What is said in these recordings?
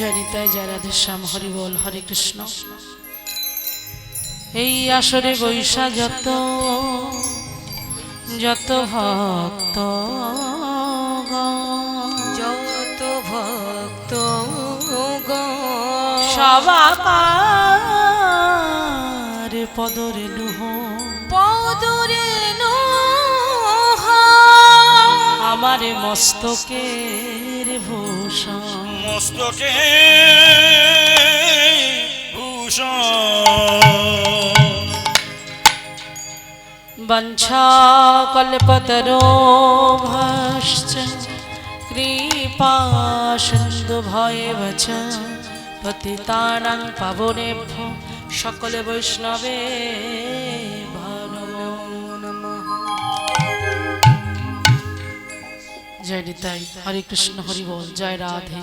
জয় নিতাই জয় রাধেশ্যাম হরি বল হরে কৃষ্ণ। এই আসরে বৈশা যত যত ভক্ত যত ভক্ত সবার পদরে লুহ। আমার মস্তকের ভূষণ। মস্তকে ভূষণ। বঞ্ছাকল্পতরো ভশ্চ কৃপা সিন্ধু ভয়ে বচ পতিতানাং পাবনেভ্য সকলে বৈষ্ণবে। জয় নিতাই। হরে কৃষ্ণ হরি বল জয় রাধে।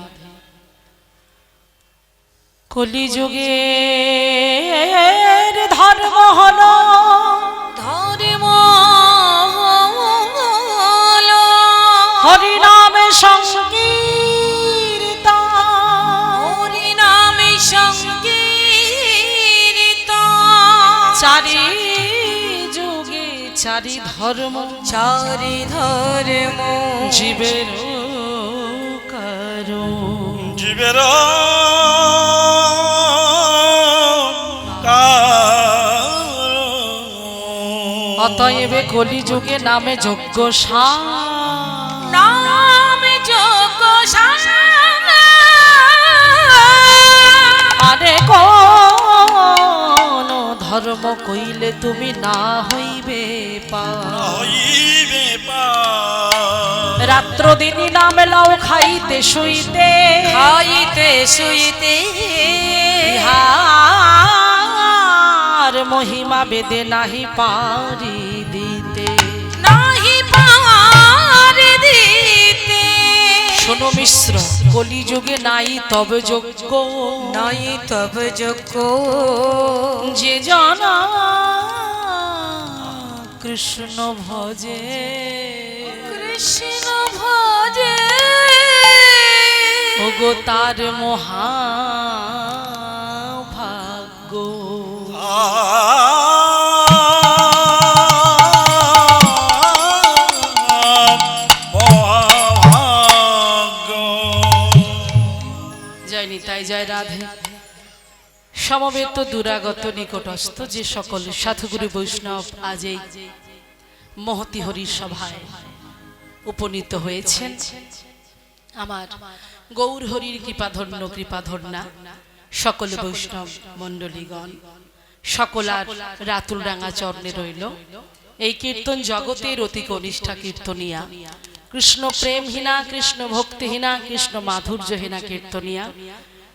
কলিযুগে ধর্ম হলো। ধর্ম হরিনামে সংকীর্তন হরি নামে সংকীর্ত। চারি যুগে চারি ধর্ম চারি ধর্ম জীবের কারও জীবের অতএব কলিযুগে নামে যজ্ঞ সা ধর্ম কইলে তুমি না হইবে পা। হইবে পা। রাত্র দিনই নাম লাও খাইতে শুইতে। খাইতে শুইতে ইহার মহিমা বেদে নাহি পারি দিতে। নাহি পার দিতে শোনো মিশ্র কলিযুগে নাই তবে যোগ্য। নাই তব যোগ্য। যে জানা কৃষ্ণ ভজে। কৃষ্ণ ভজে। ওগো তার মহা ভাগ্য নিতাই জয় রাধে। সমবেত দুরাগত নিকটস্থ যে সকল সাধুগুরু বৈষ্ণব আজ এই মহতি হরির সভায় উপনীত হয়েছেন। আমার গৌর হরির কৃপাধন্য কৃপাধন্যা সকল বৈষ্ণব মণ্ডলীগণ সকলার রাতুল রাঙা চরণে রইল। এই কীর্তন জগতের অতি কনিষ্ঠা কীর্তনিয়া। কৃষ্ণ প্রেমহীনা কৃষ্ণ ভক্তিহীনা কৃষ্ণ মাধুর্যহীনা কীর্তনিয়া।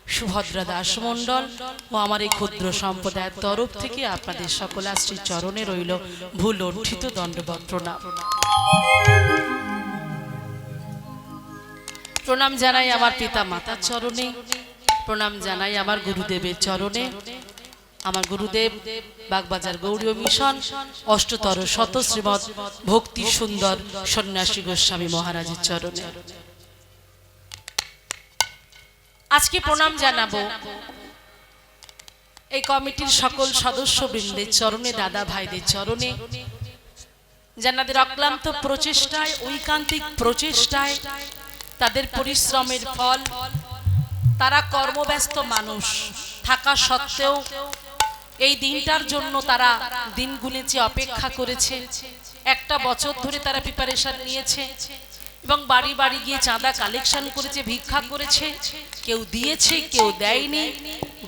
সুভদ্রা দাস মণ্ডল ও আমার এই ক্ষুদ্র সম্প্রদায়ের তরফ থেকে আপনাদের সকল আশ্রী চরণে রইল ভুল দণ্ডবত প্রণাম প্রণাম জানাই আমার পিতা মাতার চরণে, প্রণাম জানাই আমার গুরুদেবের চরণে আমার গুরুদেব, বাগবাজার গৌরীয় মিশন, অষ্টতর শত শ্রীমৎ ভক্তি সুন্দর সন্ন্যাসী গোস্বামী মহারাজের চরণে। আজকে প্রণাম জানাব এই কমিটির সকল সদস্যবৃন্দের চরণে, দাদা ভাইদের চরণে। যাদের অক্লান্ত প্রচেষ্টায়, ঐকান্তিক প্রচেষ্টায় তাদের পরিশ্রমের ফল। তারা কর্মব্যস্ত মানুষ, থাকা সত্ত্বেও এই দিনটার জন্য তারা দিনগুলি গুনেছে অপেক্ষা করেছে, একটা বছর ধরে তারা প্রিপারেশন নিয়েছে এবং বাড়ি বাড়ি গিয়ে চাঁদা কালেকশন করেছে, ভিক্ষা করেছে, কেউ দিয়েছে, কেউ দেয়নি।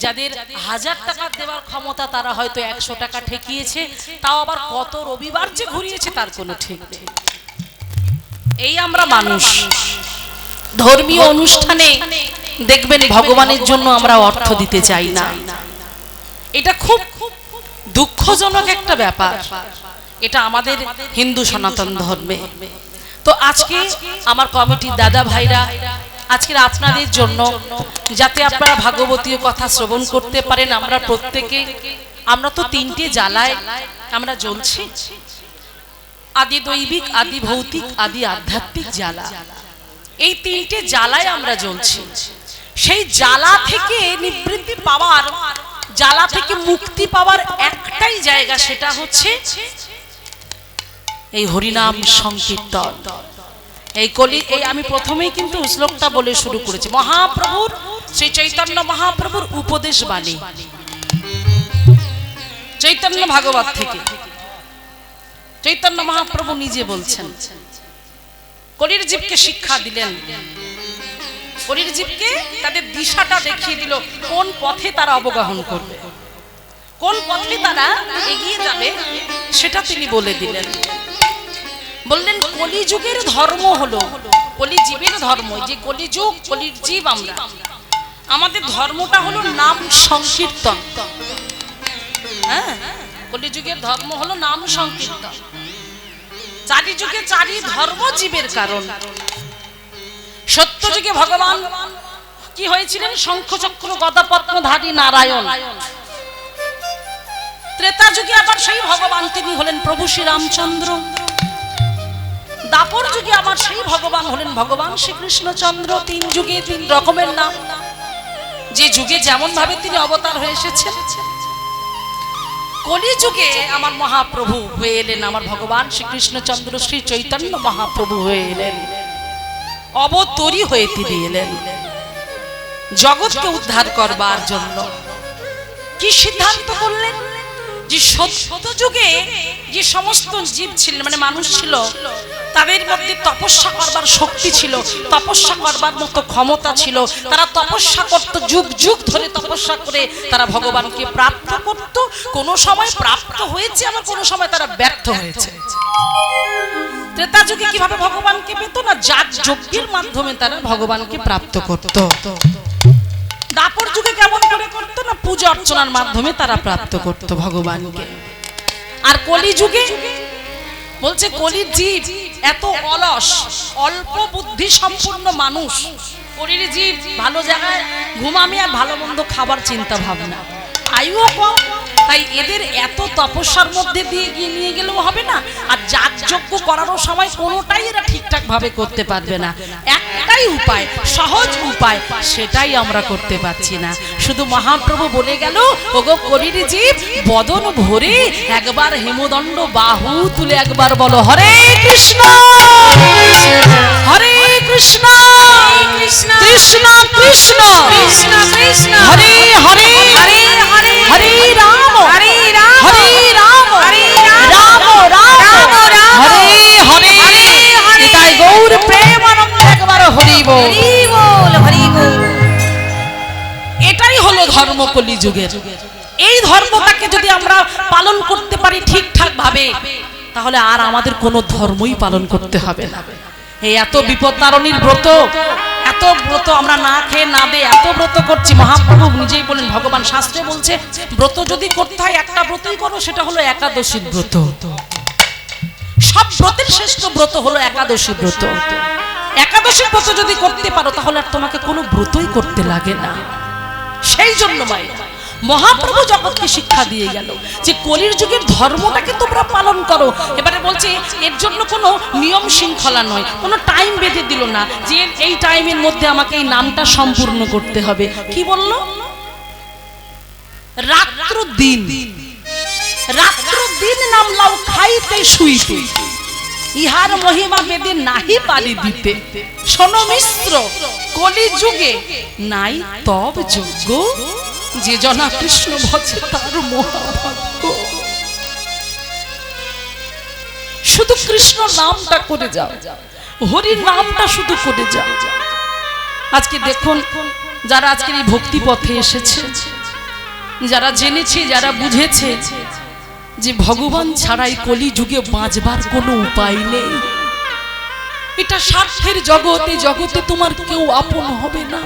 যাদের হাজার টাকা দেওয়ার ক্ষমতা তারা হয়তো একশো টাকা ঠেকিয়েছে, তাও আবার কত রবিবার যে ঘুরিয়েছে তার কোনো ঠিক এই আমরা মানুষ। ধর্মীয় অনুষ্ঠানে দেখবেন ভগবানের জন্য আমরা অর্থ দিতে চাই না। এটা খুব দুঃখজনক একটা ব্যাপার। এটা আমাদের হিন্দু সনাতন ধর্মে। তো আজকে আমার কমিটির দাদা ভাইরা, আজকের আপনাদের জন্য যাতে আপনারা ভাগবতীয় কথা শ্রবণ করতে পারেন, আমরা প্রত্যেকে, আমরা তো তিনটে জ্বালায়, আমরা জ্বলছি। আদি দৈবিক, আদি ভৌতিক, আদি আধ্যাত্মিক জ্বালা। এই তিনটে জ্বালায় আমরা জ্বলছি। সেই জ্বালা থেকে নিবৃত্তি পাওয়ার জ্বালা থেকে মুক্তি পাওয়ার একটাই জায়গা সেটা হচ্ছে এই হরিনাম সংকীর্তন। এই কলি, এই আমি প্রথমেই কিন্তু শ্লোকটা বলে শুরু করেছি। মহাপ্রভুর, শ্রী চৈতন্য মহাপ্রভুর উপদেশ বাণী। চৈতন্য ভাগবত থেকে। চৈতন্য মহাপ্রভু নিজে বলছেন, কলির জীবকে শিক্ষা দিলেন। কলির তাদের দিশাটা দেখিয়ে দিল কোন পথে তারা অবগাহন করবে। কোন পথে তারা এগিয়ে যাবে সেটা তিনি বলে দিলেন। বললেন, কলিযুগের ধর্ম হলো, কলিজীবের ধর্ম যে কলিযুগ কলির জীব আমরা। আমাদের ধর্মটা হলো নাম সংকীর্তন। হ্যাঁ? কলিযুগের ধর্ম হলো নাম সংকীর্তন। চারি যুগে চারি ধর্ম জীবের কারণ। সত্য যুগে ভগবান কি হয়েছিলেন? শঙ্খ চক্র গদা পদ্মধারী নারায়ণ। ত্রেতা যুগে আবার সেই ভগবান তিনি হলেন প্রভু শ্রী রামচন্দ্র দাপর যুগে আবার সেই ভগবান হলেন ভগবান শ্রীকৃষ্ণচন্দ্র। তিন যুগে তিন রকমের নাম। যে যুগে যেমন ভাবে তিনি অবতার হয়ে এসেছেন। কলি যুগে আমার মহাপ্রভু হয়ে এলেন। আমার ভগবান শ্রীকৃষ্ণচন্দ্র শ্রী চৈতন্য মহাপ্রভু হয়ে এলেন। অবতরী হয়ে তিনি এলেন। জগৎকে উদ্ধার করবার জন্য কি সিদ্ধান্ত করলেন? যে সত্য যুগে যে সমস্ত জীব ছিল মানে মানুষ ছিল, তাদের মধ্যে তপস্যা করবার শক্তি ছিল, তপস্যা করবার মতো ক্ষমতা ছিল। তারা তপস্যা করত, যুগ যুগ ধরে তপস্যা করে তারা ভগবানকে প্রাপ্ত করত। কোন সময় প্রাপ্ত হয়েছে, আবার কোন সময় তারা ব্যর্থ হয়েছে। ত্রেতা যুগে কীভাবে ভগবানকে পেত না? যাগ যজ্ঞের মাধ্যমে তারা ভগবানকে প্রাপ্ত করত। দাপর যুগে কেমন করে করতো না? পূজা অর্চনার মাধ্যমে তারা প্রাপ্ত করত ভগবানকে। আর কলি যুগে বলছে কলির জীব এত অলস, অল্প বুদ্ধি সম্পূর্ণ মানুষ। কলির জীব ভালো জায়গায় ঘুমামি আর ভালো মন্দ খাবার চিন্তা ভাবনা। আয়ুও কম তাই এদের এত তপস্যার মধ্যে দিয়ে গিয়ে নিয়ে গেলেও হবে না। আর যাগযজ্ঞ করারও সময় কোনোটাই এরা ঠিকঠাক ভাবে করতে পারবে না। একটাই উপায় সহজ উপায় সেটাই আমরা করতে পারছি না। শুধু মহাপ্রভু বলে গেল ওগো করির জীব বদন ভরে একবার হেমদণ্ড বাহু তুলে একবার বলো হরে কৃষ্ণ হরে কৃষ্ণ কৃষ্ণ কৃষ্ণ এটাই ধর্ম কলি যুগের। এই ধর্মটাকে যদি আমরা পালন করতে পারি ঠিকঠাক ভাবে তাহলে আর আমাদের কোনো ধর্মই পালন করতে হবে না। এই এত বিপদ তারণীর ব্রত, এত ব্রত আমরা না খেয়ে না দে এত ব্রত করছি। মহাপ্রভু নিজেই বলেন, ভগবান শাস্ত্রে বলছে, ব্রত যদি করতে হয় একটা ব্রতই করো, সেটা হলো একাদশীর ব্রত। সব ব্রতের শ্রেষ্ঠ ব্রত হলো একাদশী ব্রত। একাদশী ব্রত যদি করতে পারো, তাহলে আর তোমাকে কোনো ব্রতই করতে লাগে না। সেই জন্য মায়ের মহাপ্রভু জগৎকে শিক্ষা দিয়ে গেল যে কলির যুগের ধর্মটাকে তোমরা পালন করো। এবারে বলছে, এর জন্য কোনো নিয়ম শৃঙ্খলা নয়, কোনো টাইম বেঁধে দিল না যে এই টাইমের মধ্যে আমাকে এই নামটা সম্পূর্ণ করতে হবে। কি বলল? রাত্র দিন রাত্র দিন নাম লাও, খাইতে শুইতে। ইহার মহিমা বেদে নাহি পারি দিতে। শোনো মিশ্র কলি যুগে নাই তব যোগ্য। যে জনা কৃষ্ণ ভজে তার মহাভাগ্য। শুধু কৃষ্ণ নামটা করে যাও, হরির নামটা শুধু করে যাও। আজকে দেখুন, যারা আজকের এই ভক্তি পথে এসেছে, যারা জেনেছে, যারা বুঝেছে যে ভগবান ছাড়াই কলি যুগে বাঁচবার কোনো উপায় নেই। এটা স্বার্থের জগতে জগতে তোমার কেউ আপন হবে না।